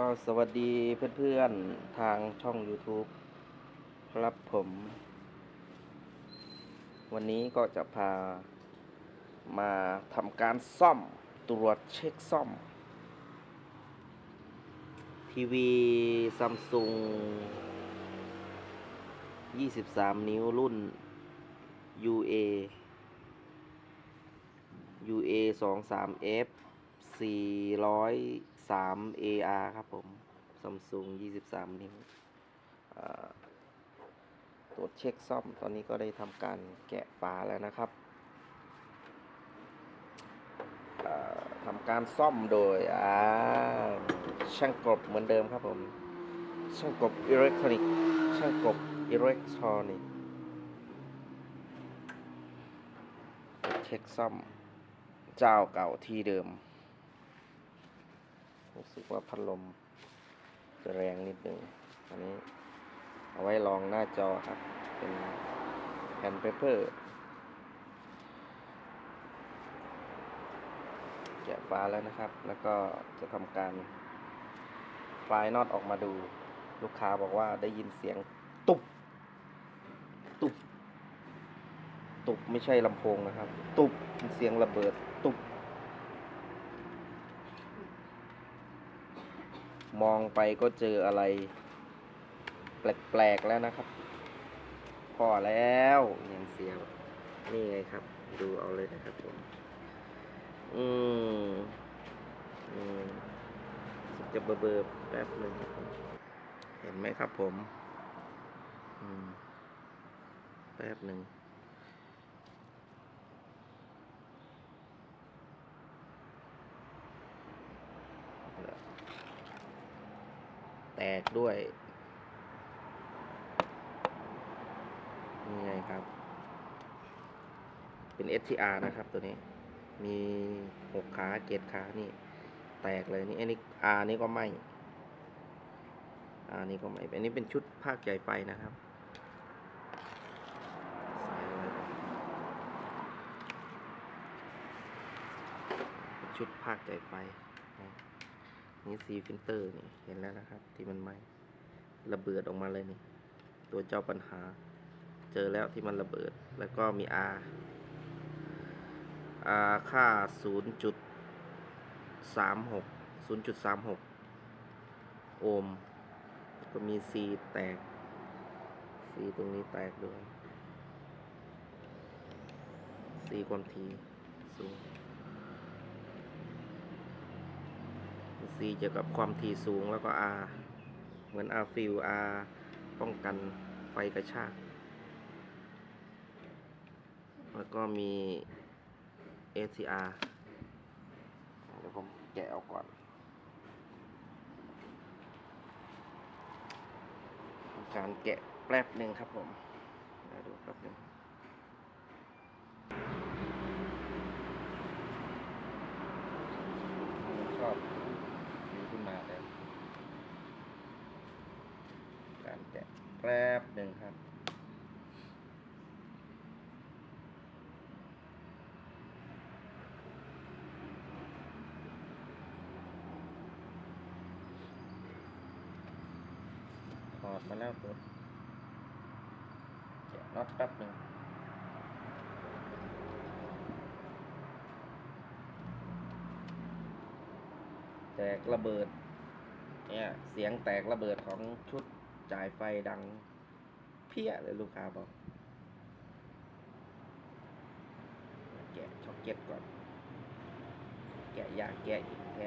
ก็สวัสดีเพื่อนๆทางช่อง YouTube ครับผม วันนี้ก็จะพามาทำการซ่อมตรวจเช็คซ่อม ทีวีซัมซุง23 นิ้วรุ่น UA UA 23F 400 3 AR ครับผม Samsung 23 นิ้วตรวจเช็คซ่อมตอนนี้ก็ได้ทำการแกะฝาแล้วนะครับทำการซ่อมโดยช่างกบเหมือนเดิมครับผม ช่างกบอิเล็กทรอนิกส์ช่างกบอิเล็กทรอนิกส์เช็คซ่อม เจ้าเก่าที่เดิม รู้สึกว่าพัดลมจะแรงนิดหนึ่งอันนี้เอาไว้รองหน้าจอครับ เป็นแผ่นเปเปอร์แกะฟ้าแล้วนะครับ แล้วก็จะทำการคลายน็อตออกมาดู ลูกค้าบอกว่าได้ยินเสียงตุบ ตุบ ตุบไม่ใช่ลำโพงนะครับ ตุบเป็นเสียงระเบิด ตุบ มองไปก็เจออะไร แปลกๆแล้วนะครับพอแล้วยังเสียงนี่ไงครับ ดูเอาเลยนะครับผมอืมอืมสึกจะเบอร์ๆแป๊บหนึ่งครับผมเห็นไหมครับผม อืม แป๊บหนึ่ง แตกด้วยนี่ไงครับ เป็น STR นะครับตัวนี้ มีหกขาเกตขานี่ แตกเลยนี่อันนี้ R นี่ก็ไหม R นี่ก็ไหมอันนี้เป็นชุดภาคใหญ่ไฟนะครับชุดภาคใหญ่ไฟนะ นี่ซีฟิลเตอร์นี่เห็นแล้วนะครับ ที่มันไหมระเบิดออกมาเลยนี่ ตัวเจ้าปัญหา เจอแล้วที่มันระเบิดแล้วก็มี R R ค่า 0.36 0.36 โอห์มก็มี C แตก C ตรงนี้แตกด้วย C ความถี่สูง C เกี่ยวกับความถี่สูงแล้วก็ R เหมือน R fill R ป้องกันไฟกระชาก แล้วก็มี ACR เดี๋ยวผมแกะออกก่อนการแกะแป๊บหนึ่งครับผมดูแป๊บหนึ่งชอบมีขึ้นมาแล้วการแกะแป๊บหนึ่งครับ ถอดมาแล้วตัวแกะน็อตแป๊บหนึ่งแตกระเบิด เนี่ย เสียงแตกระเบิดของชุดจ่ายไฟดัง พี้ยเลยลูกค้าบอกแกะช็อกเก็ตก่อน แกะยากแกะอีกแก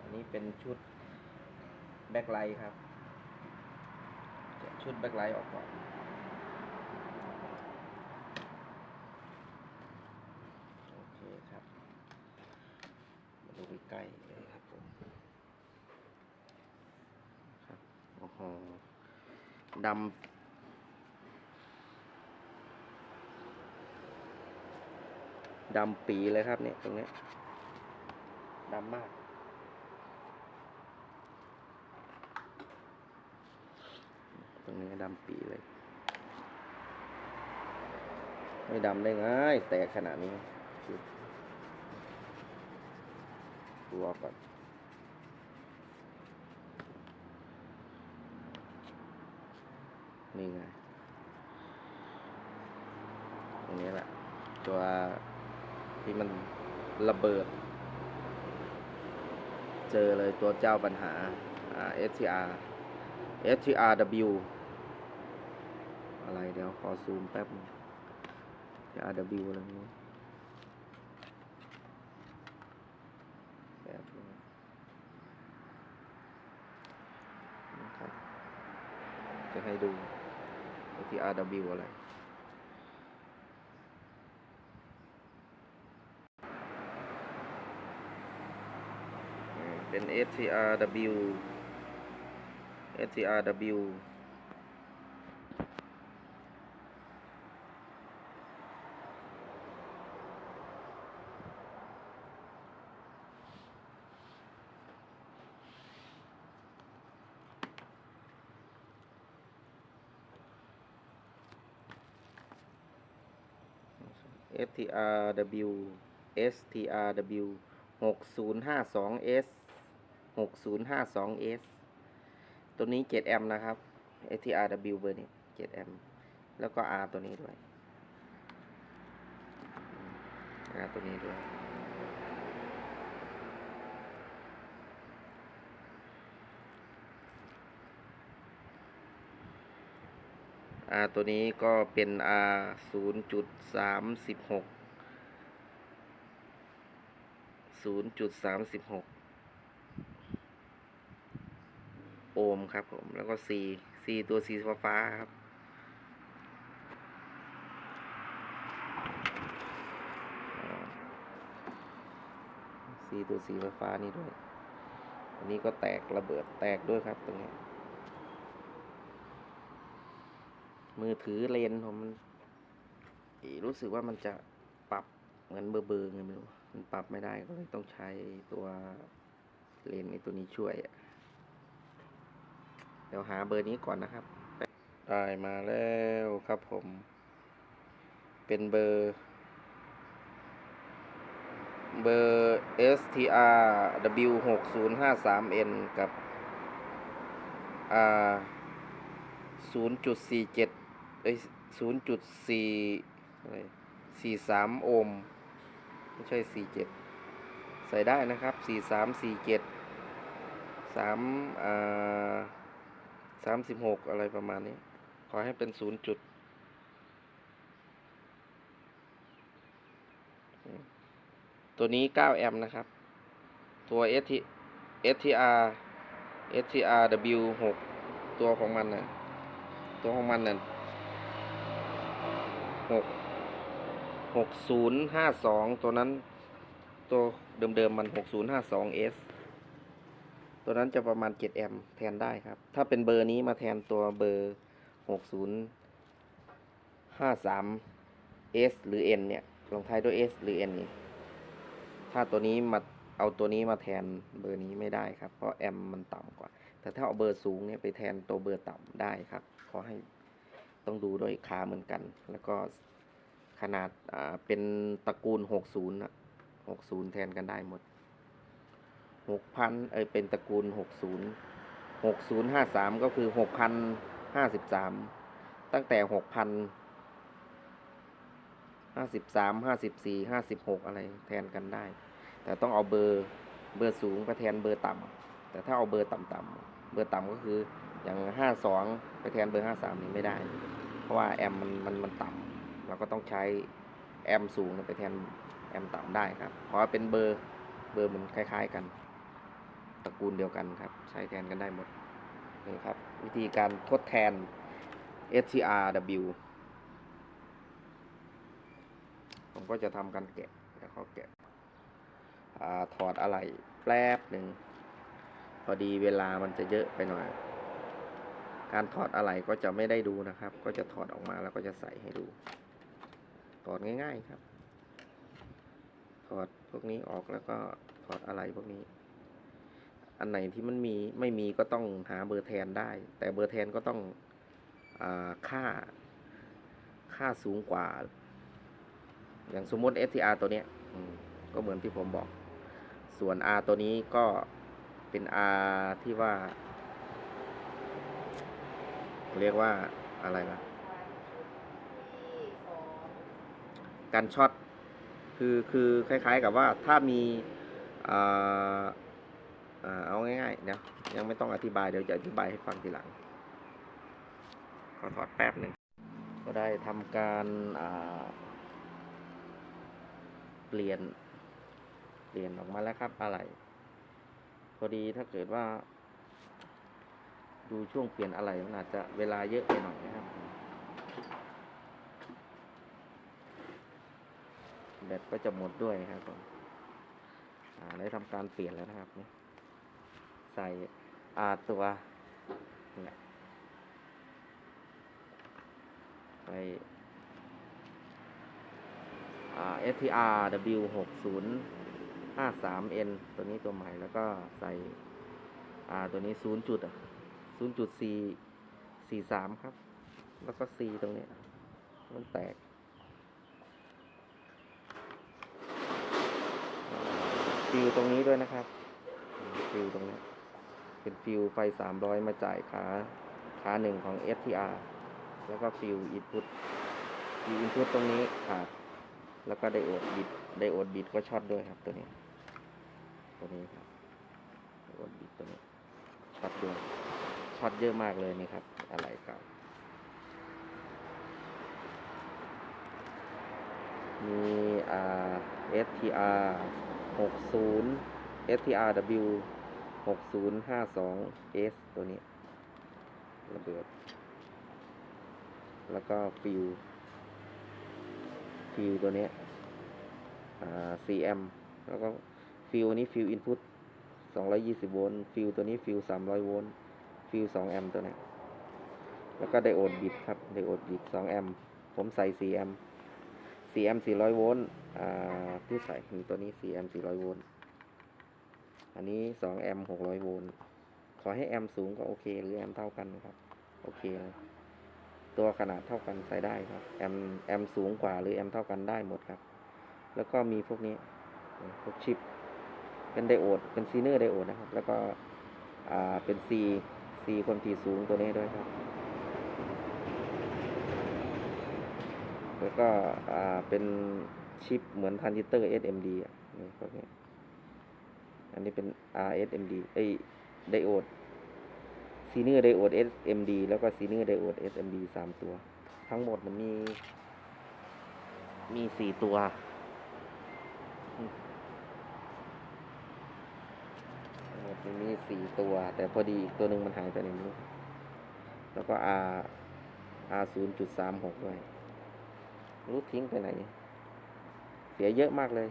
อันนี้เป็นชุดแบ็คไลท์ครับ ชุดแบ็คไลท์ออกก่อน โอเคครับ มาดูใกล้ๆเลยครับผม ครับ โอ้โห ดำดำปีเลยครับเนี่ยตรงนี้ดำมาก ตรงนี้ดำปีเลย ไม่ดำได้ไงแตกขนาดนี้ดูออกก่อน นี่ไง ตรงนี้แหละ ตัวที่มันระเบิด เจอเลยตัวเจ้าปัญหา STR STRW อะไรเดี๋ยวขอซูมแป๊บนึง STRW อะไรนี้แป๊บนะครับจะให้ดู STRW อะไรอืมเป็น STRW STRW เ STRW STRW หกศูนย์ห้าสอง S หกศูนย์ห้า FTRW STRW 6052S 6052S ตัวนี้ 7 แอมป์นะครับ STRW เบอร์นี้ 7 แอมป์แล้วก็ R ตัวนี้ด้วย R ตัวนี้ด้วย R ตัวนี้ก็เป็น R ศูนย์จุดสามสิบหกศูนย์จุดสามสิบหกโอห์มครับผม แล้วก็ C C ตัว C ฟ้าฟ้าครับ C ตัว C ฟ้าฟ้านี่ด้วย อันนี้ก็แตกระเบิดแตกด้วยครับตรงนี้ มือถือเลนผมมันรู้สึกว่ามันจะปรับเหมือนเบอร์เบอร์ไงไม่รู้มันปรับไม่ได้ก็เลยต้องใช้ตัวเลนในตัวนี้ช่วยเดี๋ยวหาเบอร์นี้ก่อนนะครับ ได้มาแล้วครับผม เป็นเบอร์ เบอร์ STR W 6 0 5 3 N กับ R 0.47 เอ้ย0.4อะไร43โอห์มไม่ใช่47ใส่ได้นะครับ43 47 3อ่า36อะไรประมาณนี้ ขอให้เป็น0จุดตัวนี้ 9 แอมป์นะครับ ตัว ST STR STR W 6 ตัวของมันนะตัวของมันน่ะ หกหกศูนย์ห้าสองตัวนั้น ตัวเดิมๆมันหกศูนย์ห้าสองเอสตัวนั้นจะประมาณเจ็ดแอมแทนได้ครับ ถ้าเป็นเบอร์นี้มาแทนตัวเบอร์หกศูนย์ห้าสามเอสหรือ N เนี่ยลงท้ายด้วย S หรือ N นี่ถ้าตัวนี้มาเอาตัวนี้มาแทนเบอร์นี้ไม่ได้ครับ เพราะแอมมันต่ำกว่า แต่ถ้าเอาเบอร์สูงเนี่ยไปแทนตัวเบอร์ต่ำได้ครับขอให้ ต้องดูด้วยขาเหมือนกัน แล้วก็ขนาดเป็นตระกูล 60นะ60 แทนกันได้หมด 6,000 เอ้ยเป็นตระกูล 60 6053 ก็คือ 6,053 ตั้งแต่ 6,000 53 54 56 อะไรแทนกันได้ แต่ต้องเอาเบอร์เบอร์สูงไปแทนเบอร์ต่ำแต่ถ้าเอาเบอร์ต่ำๆเบอร์ต่ำก็คือ อย่าง52ไปแทนเบอร์53นี่ไม่ได้ เพราะว่าแอมมันมันมันต่ำเราก็ต้องใช้แอมสูงไปแทนแอมต่ำได้ครับเพราะเป็นเบอร์เบอร์มันคล้าย ๆกัน ตระกูลเดียวกันครับ ใช้แทนกันได้หมดนี่ครับ วิธีการทดแทน STRW ผมก็จะทำการแกะแล้วเขาแกะอถอดอะไรแป๊บหนึ่งพอดีเวลามันจะเยอะไปหน่อย การถอดอะไรก็จะไม่ได้ดูนะครับ ก็จะถอดออกมาแล้วก็จะใส่ให้ดู ถอดง่าย ๆครับ ถอดพวกนี้ออกแล้วก็ถอดอะไรพวกนี้ อันไหนที่มันมีไม่มีก็ต้องหาเบอร์แทนได้ แต่เบอร์แทนก็ต้องอค่า ค่าสูงกว่า อย่างสมมติ STR ตัวเนี้ยก็เหมือนที่ผมบอก ส่วน R ตัวนี้ก็เป็น R ที่ว่า เรียกว่าอะไรนะการช็อตคือคือคล้าย ๆ กับว่าถ้ามีเอาง่ายๆเดี๋ยวยังไม่ต้องอธิบายเดี๋ยวจะอธิบายให้ฟังทีหลังขอถอดแป๊บหนึ่งก็ได้ทำการาเปลี่ยนเปลี่ยนออกมาแล้วครับอะไร พอดีถ้าเกิดว่า ดูช่วงเปลี่ยนอะไรมันอาจจะเวลาเยอะไปหน่อยนะครับ แบตก็จะหมดด้วยครับผมได้ทำการเปลี่ยนแล้วนะครับนี่ใส่อาตัวนี่แหละใส่อ่า STR W 6 0 5 3 N ตัวนี้ตัวใหม่แล้วก็ใส่ อ่า ตัวนี้ 0 จุดอะ 0.4 43ครับ แล้วก็ C ตรงนี้ มันแตกฟิวตรงนี้ด้วยนะครับ ฟิวตรงนี้ เป็นฟิวไฟสามร้อยมาจ่ายขาขาหนึ่งของ STR แล้วก็ฟิวอินพุตฟิวอินพุตตรงนี้ขาด แล้วก็ไดโอดบิดไดโอดบิดก็ช็อตด้วยครับตัวนี้ ตัวนี้ครับไดโอดบิดตัวนี้ช็อตด้วย ช็อตเยอะมากเลยนี่ครับ อะไรเก่ามีอ่า STR 60 STRW 6052 S ตัวนี้ ระเบิด แล้วก็ฟิว ฟิวตัวนี้อ่า CM แล้วก็ฟิวนี้ฟิวอินพุต220 โวลต์ ฟิวตัวนี้ฟิว300 โวลต์ ฟิว2แอมป์ตัวนี้แล้วก็ไดโอดบิดครับไดโอดบิด2แอมป์ผมใส่4แอมป์4แอมป์400โวลต์อ่าที่ใส่มีตัวนี้4แอมป์400โวลต์อันนี้2แอมป์600โวลต์ขอให้แอมป์สูงก็โอเค หรือแอมป์เท่ากันครับ โอเคเลยตัวขนาดเท่ากันใส่ได้ครับ แอมป์แอมป์สูงกว่าหรือแอมป์เท่ากันได้หมดครับ แล้วก็มีพวกนี้พวกชิปเป็นไดโอดเป็นซีเนอร์ไดโอดนะครับ แล้วก็อ่าเป็น C C ความถี่สูงตัวนี้ด้วยครับ แล้วก็อ่าเป็นชิปเหมือนทรานซิสเตอร์ SMD อะนี่พวกนี้อันนี้เป็น RSMD ไอไดโอดซีเนอร์ไดโอด SMD แล้วก็ซีเนอร์ไดโอด SMD สามตัว ทั้งหมดมันมี มีสี่ตัว ทั้งห มันมีสี่ตัว แต่พอดีอีกตัวหนึ่งมันหายไปในนี้แล้วก็ R R ศูนย์จุดสามหกด้วยรู้ทิ้งไปไหน เสียเยอะมากเลย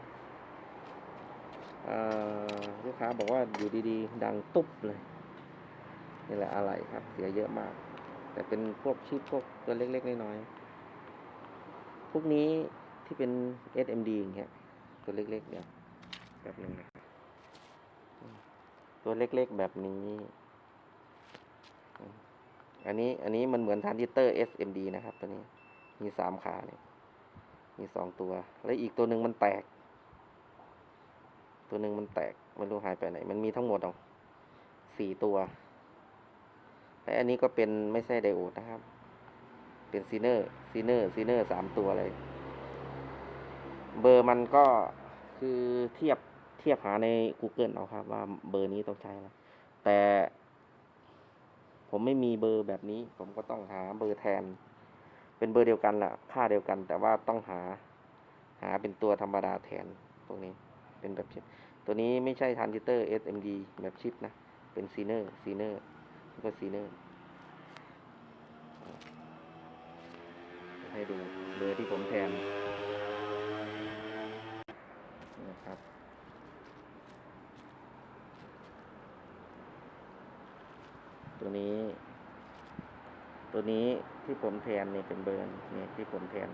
ลูกค้าบอกว่าอยู่ดีๆ ดังตุ๊บเลย นี่แหละอะไรครับ เสียเยอะมาก แต่เป็นพวกชิปพวกตัวเล็ก ๆ น้อยๆพวกนี้ที่เป็น SMD อย่างเงี้ยตัวเล็ก ๆ เนี่ยแบบนึงนะ ตัวเล็กๆแบบนี้ อันนี้อันนี้มันเหมือนทานซิเตอร์ SMD นะครับ ตัวนี้ มีสามขาเนี่ยมีสองตัว แล้วอีกตัวหนึ่งมันแตก ตัวหนึ่งมันแตกไม่รู้หายไปไหน มันมีทั้งหมดเอาสี่ตัว และอันนี้ก็เป็นไม่ใช่ไดโอดนะครับ เป็นซีเนอร์ซีเนอร์ซีเนอร์สามตัวเลย เบอร์มันก็คือเทียบ เทียบหาใน Google เอาครับ ว่าเบอร์นี้ต้องใช้แล้วแต่ ผมไม่มีเบอร์แบบนี้ ผมก็ต้องหาเบอร์แทน เป็นเบอร์เดียวกันแหละค่าเดียวกัน แต่ว่าต้องหาหาเป็นตัวธรรมดาแทนตรงนี้เป็นแบบชิปตัวนี้ไม่ใช่ทรานซิสเตอร์ SMD แบบชิปนะ เป็นซีเนอร์ซีเนอร์แล้วก็ซีเนอร์ให้ดูเบอร์ที่ผมแทนนะครับ ตัวนี้ ตัวนี้ที่ผมแทนนี่เป็นเบอร์นี่ที่ผมแทน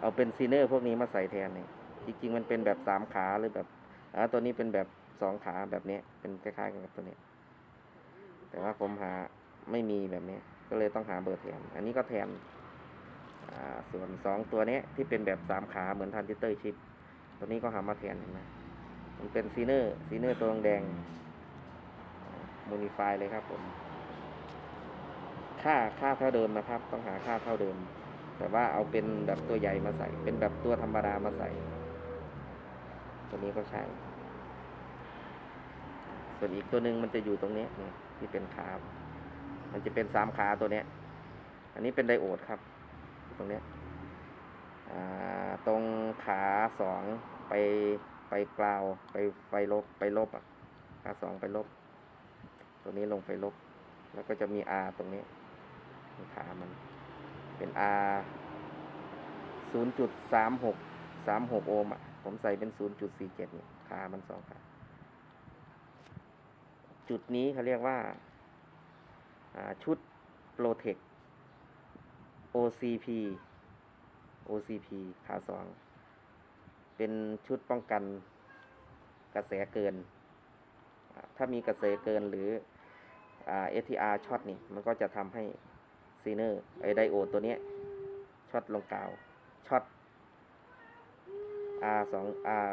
เอาเป็นซีเนอร์พวกนี้มาใส่แทนนี่จริงๆมันเป็นแบบสามขาหรือแบบอ่าตัวนี้เป็นแบบสองขาแบบนี้เป็นคล้ายๆกันกับตัวนี้ แต่ว่าผมหาไม่มีแบบนี้ ก็เลยต้องหาเบอร์แทน อันนี้ก็แทนอ่าส่วนสองตัวนี้ที่เป็นแบบสามขาเหมือนทันจิเตอร์ชิปตัวนี้ก็หามาแทนเห็นไหมมันเป็นซีเนอร์ซีเนอร์ตัวแดงมูนิฟายเลยครับผม ค่าค่าเท่าเดิมนะครับ ต้องหาค่าเท่าเดิม แต่ว่าเอาเป็นแบบตัวใหญ่มาใส่ เป็นแบบตัวธรรมดามาใส่ ตัวนี้ก็ใช่ส่วนอีกตัวหนึ่งมันจะอยู่ตรงนี้นี่ที่เป็นขา มันจะเป็นสามขาตัวเนี้ย อันนี้เป็นไดโอดครับ ตรงเนี้ยตรงขาสองไปไปกลาวไปไฟลบไปลบอะขาสองไปลบ ตัวนี้ลงไฟลบ แล้วก็จะมี R ตรงนี้ ขามันเป็น R ศูนย์จุดสามหกสามหกโอห์มอะ ผมใส่เป็นศูนย์จุดสี่เจ็ดเนี่ยขามันสองขาจุดนี้เขาเรียกว่าาชุด Protect OCP OCP ขาสองเป็นชุดป้องกันกระแสเกิน ถ้ามีกระแสเกินหรือ STR ช็อตนี่ มันก็จะทำให้ ซีเนอร์ไอไดโอดตัวนี้ช็อตลงกาวช็อต R สอง R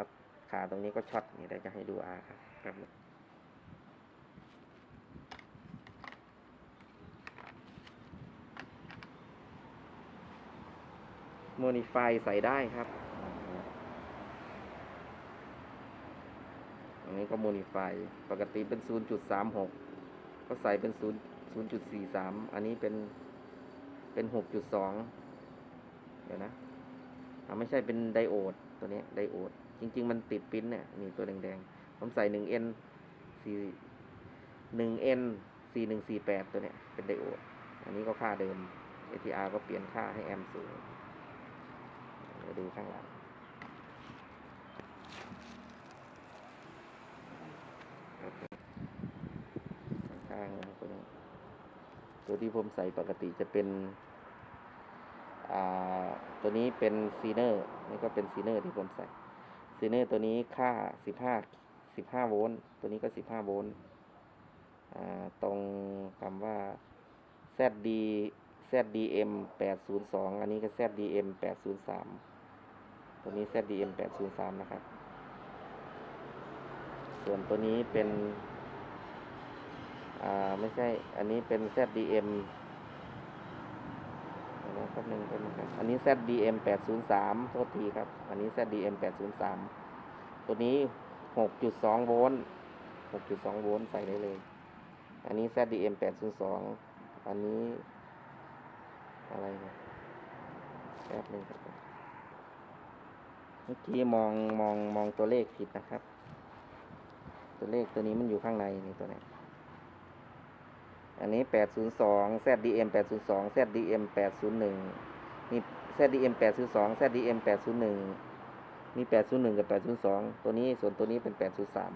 ขาตรงนี้ก็ช็อตนี่เดี๋ยวจะให้ดู R ครับแป๊บโมนิฟายใส่ได้ครับอันนี้ก็โมนิฟายปกติเป็น 0.36 ก็ใส่เป็น 0 0.43 อันนี้เป็น เป็นหกจุดสองเดี๋ยวนะไม่ใช่เป็นไดโอดตัวนี้ไดโอด จริง ๆ มันติดปิ้นเนี่ยนี่ตัวแดงๆ ผมใส่ 1N 4 1N 4148ตัวเนี้ยเป็นไดโอด อันนี้ก็ค่าเดิม ATR ก็เปลี่ยนค่าให้แอมป์สูงมาดูข้างหลังโอเคข้างๆตัวนี้ ตัวที่ผมใส่ปกติจะเป็นตัวนี้เป็นซีเนอร์นี่ก็เป็นซีเนอร์ที่ผมใส่ซีเนอร์ตัวนี้ค่า 15 15 โวลต์ตัวนี้ก็ 15 โวลต์ตรงคำว่า ZD ZDM 802 อันนี้ก็ ZDM 803 ตัวนี้ ZDM 803 นะครับ ส่วนตัวนี้เป็น อ่าไม่ใช่ อันนี้เป็น ZDM เดี๋ยวนะแป๊บหนึ่งแป๊บนึงครับอันนี้ ZDM 803 โทษทีครับ อันนี้ ZDM 803 ตัวนี้ 6.2 โวลต์ 6.2 โวลต์ใส่ได้เลย อันนี้ ZDM 802 อันนี้ อะไรนี่ยแป๊บนึงครับเมื่อกี้มองมองมองตัวเลขผิดนะครับ ตัวเลขตัวนี้มันอยู่ข้างในนี่ตัวนี้ อันนี้ 802 ZDM 802 ZDM 801นี่ ZDM 802 ZDM 801 มี 801 กับ 802 ตัวนี้ส่วนตัวนี้เป็น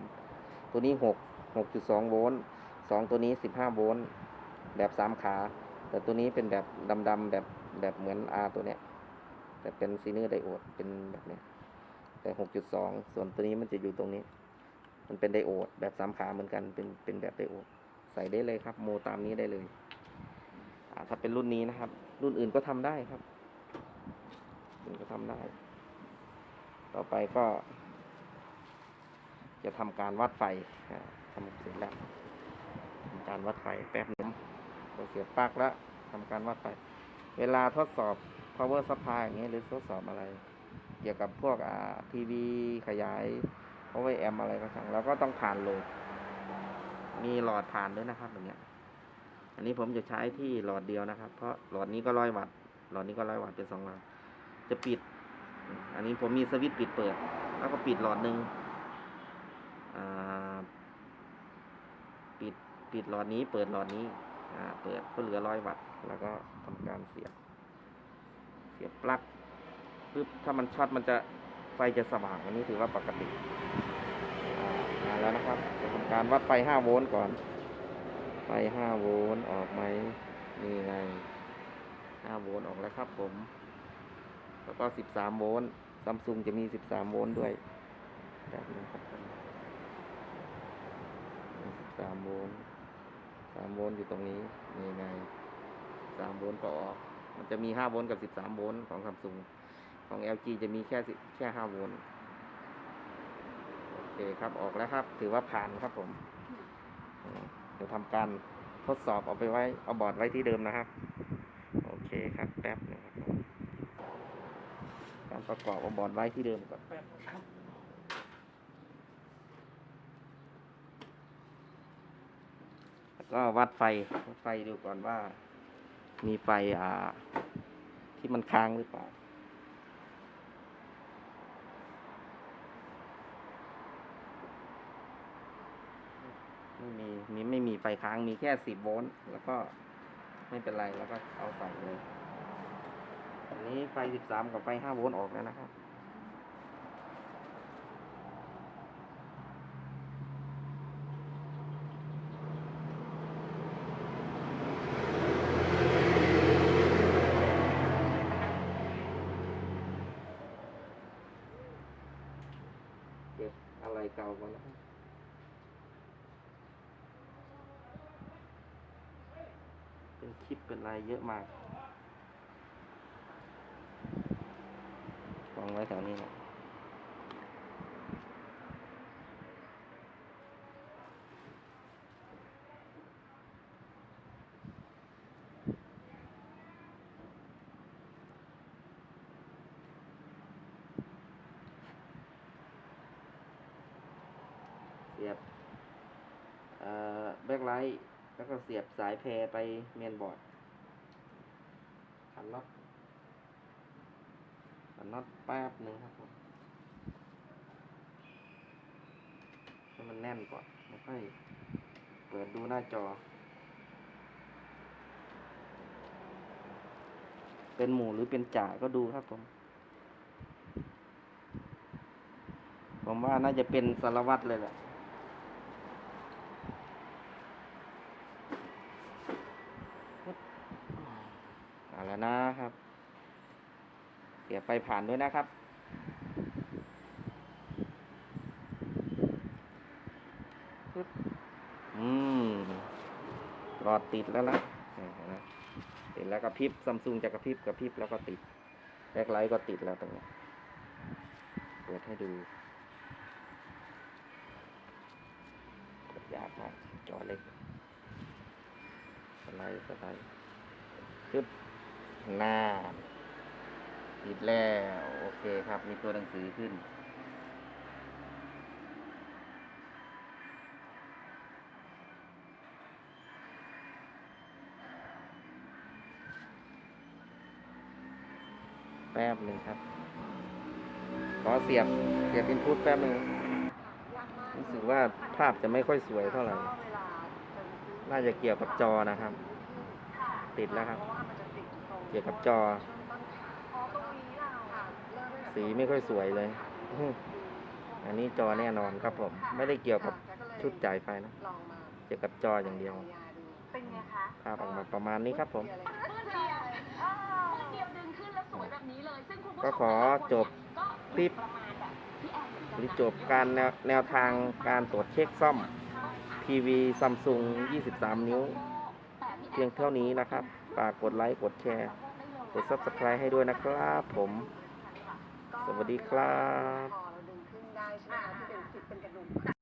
803 ตัวนี้ 6 6.2 โวลต์2ตัวนี้ 15 โวลต์แบบ 3 ขา แต่ตัวนี้เป็นแบบดำๆแบบแบบเหมือน R ตัวเนี้ย แต่เป็นซีเนอร์ไดโอด เป็นแบบเนี้ย แต่ 6.2 ส่วนตัวนี้มันจะอยู่ตรงนี้ มันเป็นไดโอดแบบสามขาเหมือนกัน เป็นเป็นแบบไดโอด ใส่ได้เลยครับ โมตามนี้ได้เลยถ้าเป็นรุ่นนี้นะครับ รุ่นอื่นก็ทำได้ครับรุ่นก็ทำได้ ต่อไปก็ จะทำการวัดไฟทำเสร็จแล้วทำการวัดไฟแป๊บนึงเราเสียบปลั๊กแล้วทำการวัดไฟ เวลาทดสอบ power supply อย่างเงี้ยหรือทดสอบอะไร เกี่ยวกับพวกทีวีขยาย power amp อะไรก็ช่างเราก็ต้องผ่านโหลด มีหลอดผ่านด้วยนะครับอย่างเงี้ย อันนี้ผมจะใช้ที่หลอดเดียวนะครับ เพราะหลอดนี้ก็ร้อยวัตต์ หลอดนี้ก็ร้อยวัตต์เป็นสองหลอด จะปิด อันนี้ผมมีสวิตช์ปิดเปิด แล้วก็ปิดหลอดหนึ่งปิดปิดหลอดนี้ เปิดหลอดนี้เปิดก็เหลือร้อยวัตต์ แล้วก็ทำการเสียบ เสียบปลั๊กปึ๊บถ้ามันช็อตมันจะไฟจะสว่างอันนี้ถือว่าปกติ มาแล้วนะครับจะทำการวัดไฟ 5 โวลต์ก่อน ไฟ 5 โวลต์ออกไหมนี่ไง 5 โวลต์ออกแล้วครับผม แล้วก็ 13 โวลต์ซัมซุงจะมี 13 โวลต์ด้วยแบบนี้ครับ13 โวลต์3โวลต์อยู่ตรงนี้ นี่ไง13โวลต์ก็ออก มันจะมี 5 โวลต์กับ 13 โวลต์ของซัมซุงของ LG จะมีแค่แค่ 5 โวลต์ เคครับออกแล้วครับ ถือว่าผ่านครับผมเดี๋ยวทำการทดสอบเอาไปไว้เอาบอร์ดไว้ที่เดิมนะครับ โอเคครับแป๊บหนึงครับการประกอบเอาบอร์ดไว้ที่เดิมก่อนแป๊บครับแล้วก็วัดไฟวัดไฟดูก่อนว่า มีไฟอ่า ที่มันค้างหรือเปล่า ไม่มีมีไม่มีไฟค้างมีแค่สิบโวลต์แล้วก็ไม่เป็นไรแล้วก็เอาใส่เลยอันนี้ไฟสิบสามกับไฟห้าโวลต์ออกแล้วนะครับเก็บอะไรเก่าก่อนนะครับ็นอะไรเยอะมากวางไว้แถวนี้นะเสียบแบ็คไลท์แล้วก็เสียบสายแพรไปเมนบอร์ด น็อตขันน็อตแป๊บหนึ่งครับผมให้มันแน่นก่อนแล้วค่อยเปิดดูหน้าจอ เป็นหมูหรือเป็นจ่าก็ดูครับผมผมว่าน่าจะเป็นสารวัตรเลยแหละ เอาแล้ว นะครับ เสียบไฟผ่านด้วยนะครับอืมรอดติดแล้วนะเห็นไหมติดแล้วกระพริบซัมซุงจะกระพริบกระพริบแล้วก็ติดแบ็คไลท์ก็ติดแล้วตรงนี้เปิดให้ดูกดยากมากจอเล็กสไลด์สไลด์ปึ๊บ หน้าติดแล้ว โอเคครับ มีตัวหนังสือขึ้น แป๊บหนึ่งครับ ขอเสียบ เสียบอินพุตแป๊บหนึ่งรู้สึกว่าภาพจะไม่ค่อยสวยเท่าไหร่ น่าจะเกี่ยวกับจอนะครับ ติดแล้วครับ กี่ยวกับจอ สีไม่ค่อยสวยเลยอื้ออันนี้จอแน่นอนครับผม ไม่ได้เกี่ยวกับชุดจ่ายไฟนะลองมาเกี่ยวกับจออย่างเดียว เป็นไงคะภาพออกมาประมาณนี้ครับผมเมื่อเดียวเมื่อเดียวดึงขึ้นแล้วสวยแบบนี้เลยซึ่งคุณผู้ชมก็ขอจบก็คลิปประมาณแบบพี่แอนเหมือนกันหรือนะจบการแนวแนวทางการตรวจเช็คซ่อมทีวีซัมซุง 23 นิ้ว เพียงเท่านี้นะครับ ฝากกดไลค์ กดแชร์ กด Subscribe ให้ด้วยนะครับผม สวัสดีครับ พอเราดึงขึ้นได้ใช่ไหมคะที่เป็นสิบเป็นกระดูก